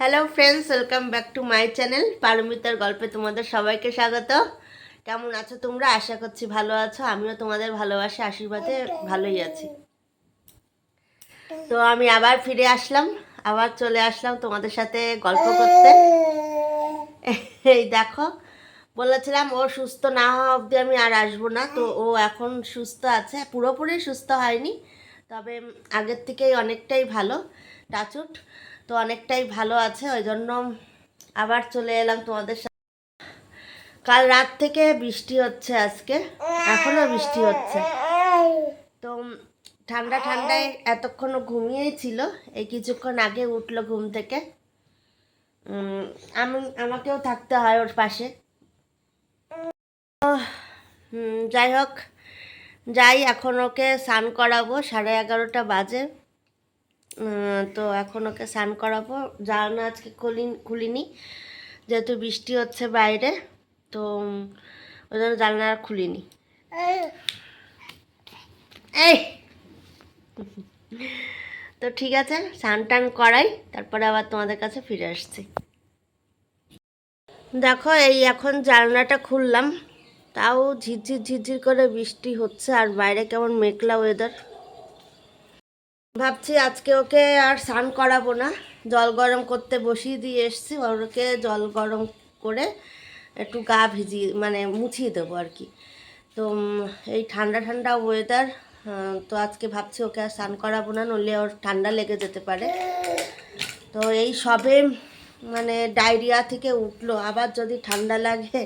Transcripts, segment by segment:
Hello friends welcome back to my channel পারমিতার গল্পে তোমাদের সবাইকে স্বাগত। কেমন আছো তোমরা? আশা করছি ভালো আছো, আমিও তোমাদের ভালোবাসা, আশীর্বাদে ভালোই আছি। তো আমি আবার ফিরে আসলাম, আবার চলে আসলাম তোমাদের সাথে গল্প করতে। এই দেখো, বলেছিলাম ও সুস্থ না হওয়া অবধি আমি আর আসব না, তো ও এখন সুস্থ আছে, পুরোপুরি সুস্থ হয়নি, তবে আগের থেকেই অনেকটাই ভালো, টাচুট। তো অনেকটাই ভালো আছে ওই জন্য আবার চলে এলাম তোমাদের সাথে। কাল রাত থেকে বৃষ্টি হচ্ছে আজকে এখনও বৃষ্টি হচ্ছে। তো ঠান্ডা ঠান্ডায় এতক্ষণ ঘুমিয়েই ছিল, এই কিছুক্ষণ আগে উঠল ঘুম থেকে। আমি, আমাকেও থাকতে হয় ওর পাশে। যাই হোক, যাই এখন ওকে স্নান করাবো, সাড়ে এগারোটা বাজে। তো এখন ওকে স্নান করাবো। জানানো আজকে খুলি খুলিনি। যেহেতু বৃষ্টি হচ্ছে বাইরে, তো ওই জন্য জানলা আর খুলিনি। তো ঠিক আছে, স্নান টান করাই, তারপরে আবার তোমাদের কাছে ফিরে আসছি। দেখো, এই এখন জানলাটা খুললাম। তাও ঝিরঝির ঝিরঝির করে বৃষ্টি হচ্ছে, আর বাইরে কেমন মেঘলা ওয়েদার ভাবছি আজকে ওকে আর স্নান করাবো না। জল গরম করতে বসিয়ে দিয়ে এসছি। ওকে জল গরম করে একটু গা ভিজিয়ে মানে মুছিয়ে দেবো আর কি। তো এই ঠান্ডা ঠান্ডা ওয়েদার তো আজকে ভাবছি ওকে আর স্নান করাবো না, নইলে ওর ঠান্ডা লেগে যেতে পারে। তো এই সবে মানে ডায়রিয়া থেকে উঠল। আবার যদি ঠান্ডা লাগে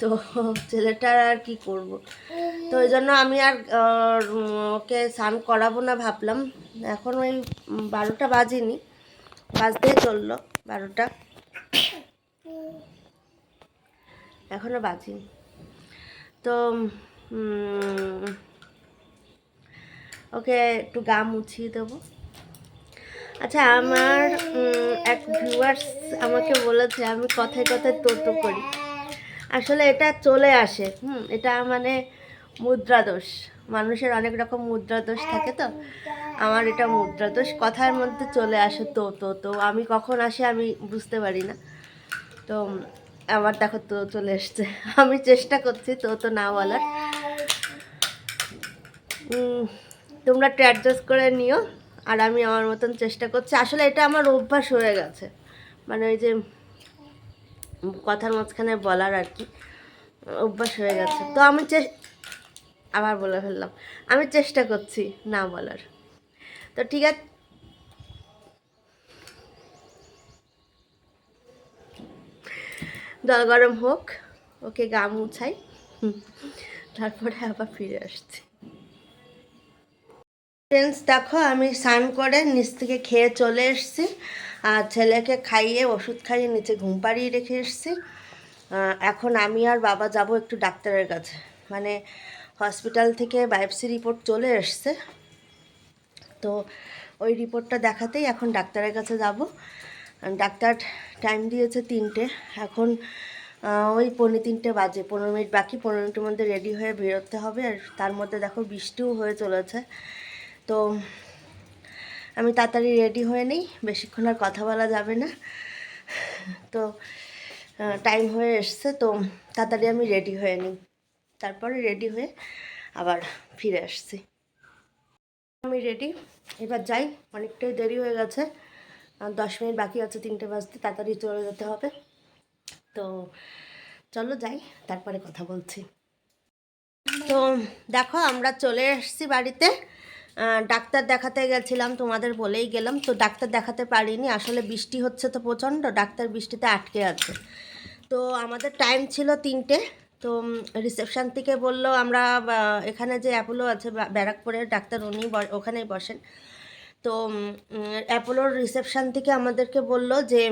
তো ছেলেটার আর কি করব? তো ওই জন্য আমি আর ওকে স্নান করাবো না ভাবলাম। এখন ওই বারোটা বাজেনি। বাজতেই চলল বারোটা। এখনও বাজেনি। তো ওকে একটু গা মুছিয়ে দেবো। আচ্ছা আমার এক ভিউয়ার্স আমাকে বলেছে, আমি কথায় কথায় তোতো করি। আসলে এটা চলে আসে, হুম, এটা মানে মুদ্রা দোষ মানুষের অনেক রকম মুদ্রা দোষ থাকে তো। আমার এটা মুদ্রা দোষ কথার মধ্যে চলে আসে তো তো তো। আমি কখন আসে আমি বুঝতে পারি না। তো আবার দেখো তো চলে এসছে। আমি চেষ্টা করছি তো তো না বলার। তোমরা একটু অ্যাডজাস্ট করে নিও। আর আমি আমার মতন চেষ্টা করছি। আসলে এটা আমার অভ্যাস হয়ে গেছে। মানে ওই যে কথার মাঝখানে বলার আর কি, অভ্যাস হয়ে গেছে। তো আমি আবার বলে ফেললাম। আমি চেষ্টা করছি না বলার। তো ঠিক আছে জল গরম হোক, ওকে গা মুছাই। তারপরে আবার ফিরে আসছি। ফ্রেন্ডস দেখো, আমি স্নান করে নিচ থেকে খেয়ে চলে এসেছি। আর ছেলেকে খাইয়ে ওষুধ খাইয়ে নিচে ঘুম পাড়িয়ে রেখে এসেছি। এখন আমি আর বাবা যাব একটু ডাক্তারের কাছে। মানে হসপিটাল থেকে বায়োপসি রিপোর্ট চলে এসছে। তো ওই রিপোর্টটা দেখাতেই এখন ডাক্তারের কাছে যাব। ডাক্তার টাইম দিয়েছে তিনটে। এখন ওই পৌনে তিনটে বাজে। পনেরো মিনিট বাকি, পনেরো মিনিটের মধ্যে রেডি হয়ে বেরোতে হবে। আর তার মধ্যে দেখো বৃষ্টিও হয়ে চলেছে। তো আমি তাড়াতাড়ি রেডি হয়ে নিই, বেশিক্ষণ আর কথা বলা যাবে না। তো টাইম হয়ে এসছে, তো তাড়াতাড়ি আমি রেডি হয়ে নিই। তারপরে রেডি হয়ে আবার ফিরে আসছি। আমি রেডি এবার যাই, অনেকটাই দেরি হয়ে গেছে। দশ মিনিট বাকি আছে, তিনটে বাজতে, তাড়াতাড়ি চলে যেতে হবে। তো চলো যাই, তারপরে কথা বলছি। তো দেখো, আমরা চলে এসেছি বাড়িতে। ডাক্তার দেখাতে গেছিলাম তোমাদের বলেই গেলাম। তো ডাক্তার দেখাতে পারিনি আসলে বৃষ্টি হচ্ছে তো প্রচণ্ড ডাক্তার বৃষ্টিতে আটকে আছে। তো আমাদের টাইম ছিল তিনটে তো রিসেপশান থেকে বলল আমরা এখানে যে অ্যাপোলো আছে ব্যারাকপুরের ডাক্তার উনি ওখানেই বসেন। তো অ্যাপোলোর রিসেপশান থেকে আমাদেরকে বলল যে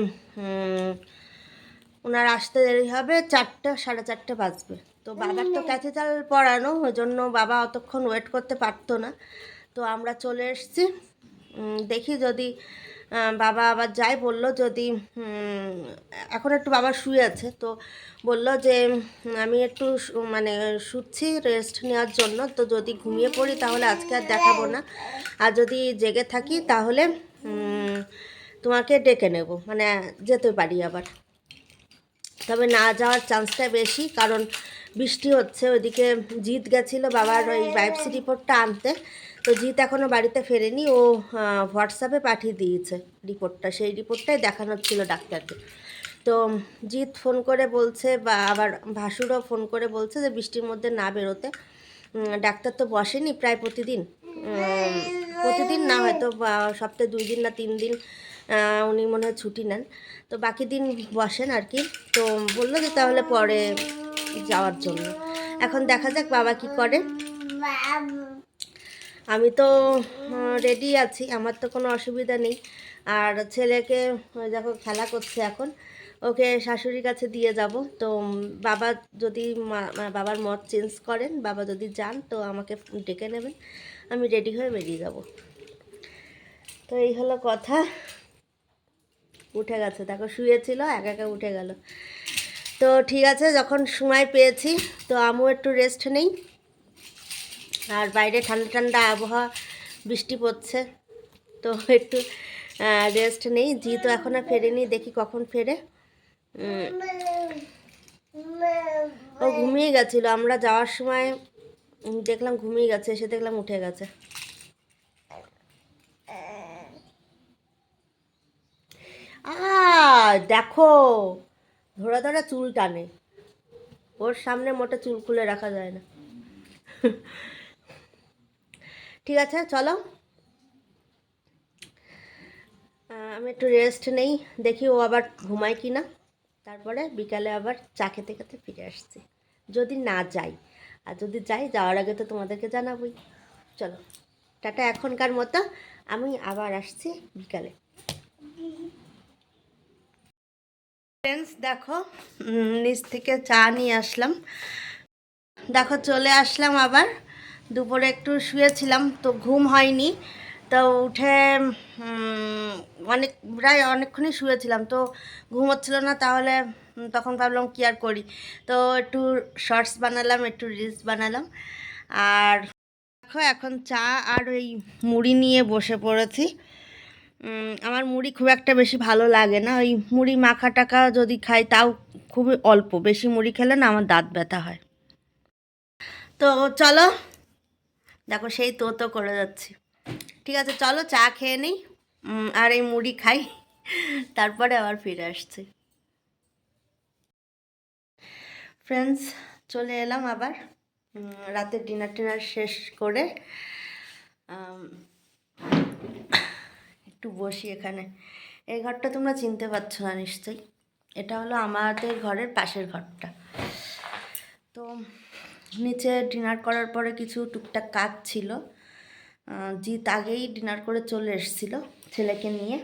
ওনার আসতে দেরি হবে চারটে সাড়ে চারটে বাজবে। তো বাবার তো ক্যাথেটাল পড়ানো ওই জন্য বাবা অতক্ষণ ওয়েট করতে পারতো না। তো আমরা চলে এসেছি। দেখি যদি বাবা আবার যাই বলল যদি এখন একটু বাবা শুয়ে আছে তো বলল যে, আমি একটু মানে শুচ্ছি রেস্ট নেওয়ার জন্য। তো যদি ঘুমিয়ে পড়ি তাহলে আজকে আর দেখাবো না। আর যদি জেগে থাকি তাহলে তোমাকে ডেকে নেব। মানে যেতে পারি আবার। তবে না যাওয়ার চান্সটা বেশি কারণ বৃষ্টি হচ্ছে। ওইদিকে জিৎ গেছিল বাবার ওই বায়োপসি রিপোর্টটা আনতে। তো জিৎ এখনও বাড়িতে ফেরেনি, ও হোয়াটসঅ্যাপে পাঠিয়ে দিয়েছে রিপোর্টটা। সেই রিপোর্টটাই দেখানোর ছিল ডাক্তারকে। তো জিৎ ফোন করে বলছে বা আবার ভাসুরও ফোন করে বলছে যে বৃষ্টির মধ্যে না বেরোতে। ডাক্তার তো বসেনি প্রায় প্রতিদিন। প্রতিদিন না হয়তো সপ্তাহে দুই দিন না তিন দিন উনি মনে হয় ছুটি নেন। তো বাকি দিন বসেন আর কি। তো বলল যে তাহলে পরে যাওয়ার জন্য। এখন দেখা যাক বাবা কি করে। আমি তো রেডি আছি, আমার তো কোনো অসুবিধা নেই। আর ছেলেকে দেখো খেলা করছে এখন। ওকে শাশুড়ির কাছে দিয়ে যাব। তো বাবা যদি বাবার মত চেঞ্জ করেন, বাবা যদি যান, তো আমাকে ডেকে নেবেন। আমি রেডি হয়ে বেরিয়ে যাব। তো এই হলো কথা। উঠে গেছে। দেখো শুয়েছিল, একা একা উঠে গেল। তো ঠিক আছে, যখন সময় পেয়েছি, তো আমিও একটু রেস্ট নেই। আর বাইরে ঠান্ডা ঠান্ডা আবহাওয়া, বৃষ্টি পড়ছে। তো একটু রেস্ট নেই। জি তো এখনও ফেরেনি, দেখি কখন ফেরে। ও ঘুমিয়ে গেছিল। আমরা যাওয়ার সময় দেখলাম ঘুমিয়ে গেছে, এসে দেখলাম উঠে গেছে। দেখো, ধরা ধরা চুল টানে। ওর সামনে মোটা চুল খুলে রাখা যায় না। ঠিক আছে, চলো। আমি একটু রেস্ট নেই, দেখি ও আবার ঘুমায় কি না তারপরে বিকালে আবার চা খেতে খেতে ফিরে আসছি, যদি না যাই। আর যদি যাই, যাওয়ার আগে তো তোমাদেরকে জানাবোই। চলো, টাটা এখনকার মতো, আমি আবার আসছি বিকালে। ফ্রেন্ডস দেখো নিচ থেকে চা নিয়ে আসলাম। দেখো, চলে আসলাম আবার। দুপুরে একটু শুয়েছিলাম, তো ঘুম হয়নি। তো উঠে অনেক, প্রায় অনেকক্ষণই শুয়েছিলাম, তো ঘুম হচ্ছিল না, তাহলে তখন ভাবলাম কি আর করি। তো একটু শর্টস বানালাম, একটু রিলস বানালাম। আর দেখো, এখন চা আর ওই মুড়ি নিয়ে বসে পড়েছি। আমার মুড়ি খুব একটা বেশি ভালো লাগে না। ওই মুড়ি মাখা টাকা যদি খাই, তাও খুবই অল্প। বেশি মুড়ি খেলে না আমার দাঁত ব্যথা হয়। তো চলো দেখো সেই তো তো করে যাচ্ছি। ঠিক আছে, চলো চা খেয়ে নিই আর এই মুড়ি খাই, তারপরে আবার ফিরে আসছি। ফ্রেন্ডস চলে এলাম আবার রাতের ডিনার টিনার শেষ করে একটু বসি এখানে। এই ঘরটা তোমরা চিনতে পারছ না নিশ্চয়ই। এটা হলো আমাদের ঘরের পাশের ঘরটা। তো নিচে ডিনার করার পরে কিছু টুকটাক কাজ ছিল। জিৎ আগেই ডিনার করে চলে এসেছিল ছেলেকে নিয়ে।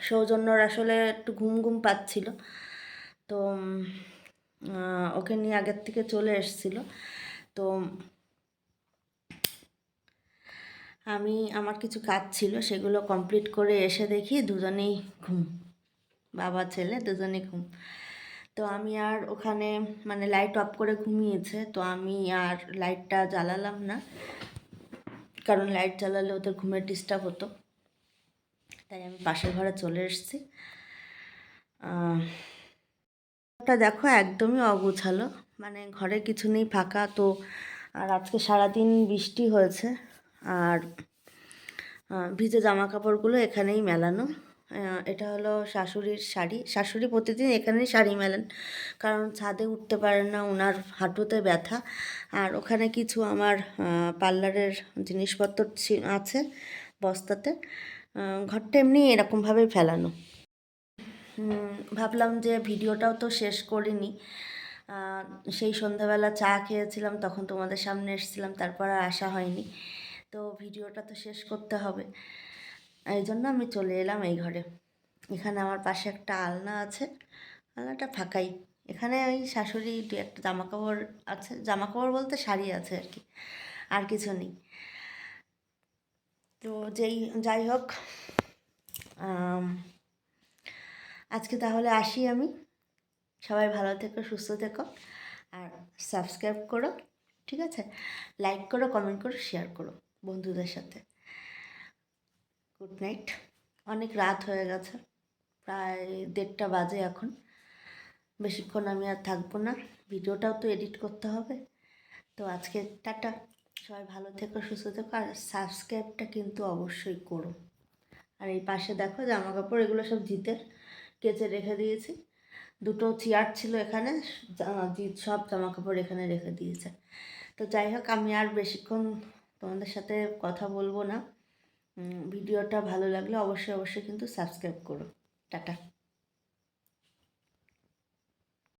সৌজন্যর আসলে একটু ঘুম ঘুম পাচ্ছিল। তো ওকে নিয়ে আগের থেকে চলে এসেছিল। তো, আমি, আমার কিছু কাজ ছিল সেগুলো কমপ্লিট করে এসে দেখি দুজনেই ঘুম। বাবা, ছেলে দুজনেই ঘুম। তো আমি আর ওখানে মানে লাইট অফ করে ঘুমিয়েছে, তো আমি আর লাইটটা জ্বালালাম না। কারণ লাইট জ্বালালে ওদের ঘুমের ডিস্টার্ব হতো। তাই আমি পাশের ঘরে চলে এসেছি। ঘরটা দেখো একদমই অগোছালো। মানে ঘরে কিছু নেই, ফাঁকা। তো আর আজকে সারাদিন বৃষ্টি হয়েছে। আর ভিজে জামা কাপড়গুলো এখানেই মেলানো। এটা হলো শাশুড়ির শাড়ি। শাশুড়ি প্রতিদিন এখানেই শাড়ি মেলেন। কারণ ছাদে উঠতে পারেন না ওনার হাঁটুতে ব্যথা। আর ওখানে কিছু আমার পার্লারের জিনিসপত্র আছে বস্তাতে। ঘরটা এমনি এরকমভাবেই ফেলানো। ভাবলাম যে ভিডিওটাও তো শেষ করিনি। সেই সন্ধ্যাবেলা চা খেয়েছিলাম, তখন তোমাদের সামনে এসেছিলাম, তারপর আর আসা হয়নি। তো ভিডিওটা তো শেষ করতে হবে। এই জন্য আমি চলে এলাম এই ঘরে। এখানে আমার পাশে একটা আলনা আছে। আলনাটা ফাঁকাই। এখানে ওই শাশুড়ি দু একটা জামা কাপড় আছে। জামা কাপড় বলতে শাড়ি আছে আর কি, আর কিছু নেই। তো যেই, যাই হোক আজকে তাহলে আসি আমি। সবাই ভালো থেকো, সুস্থ থেকো, আর সাবস্ক্রাইব করো, ঠিক আছে? লাইক করো, কমেন্ট করো, শেয়ার করো বন্ধুদের সাথে। গুড নাইট অনেক রাত হয়ে গেছে। প্রায় দেড়টা বাজে এখন। বেশিক্ষণ আমি আর থাকব না। ভিডিওটাও তো এডিট করতে হবে। তো আজকে টাটা। সবাই ভালো থেকো, সুস্থ থেকো। আর সাবস্ক্রাইবটা কিন্তু অবশ্যই করো। আর এই পাশে দেখো জামা কাপড়, এগুলো সব জিতের কেচে রেখে দিয়েছি। দুটো চেয়ার ছিল এখানে জা- জিৎ সব জামা কাপড় এখানে রেখে দিয়েছে। তো যাই হোক, আমি আর বেশিক্ষণ তোমাদের সাথে কথা বলব না। ভিডিওটা ভালো লাগলে অবশ্যই অবশ্যই কিন্তু সাবস্ক্রাইব করো। টাটা।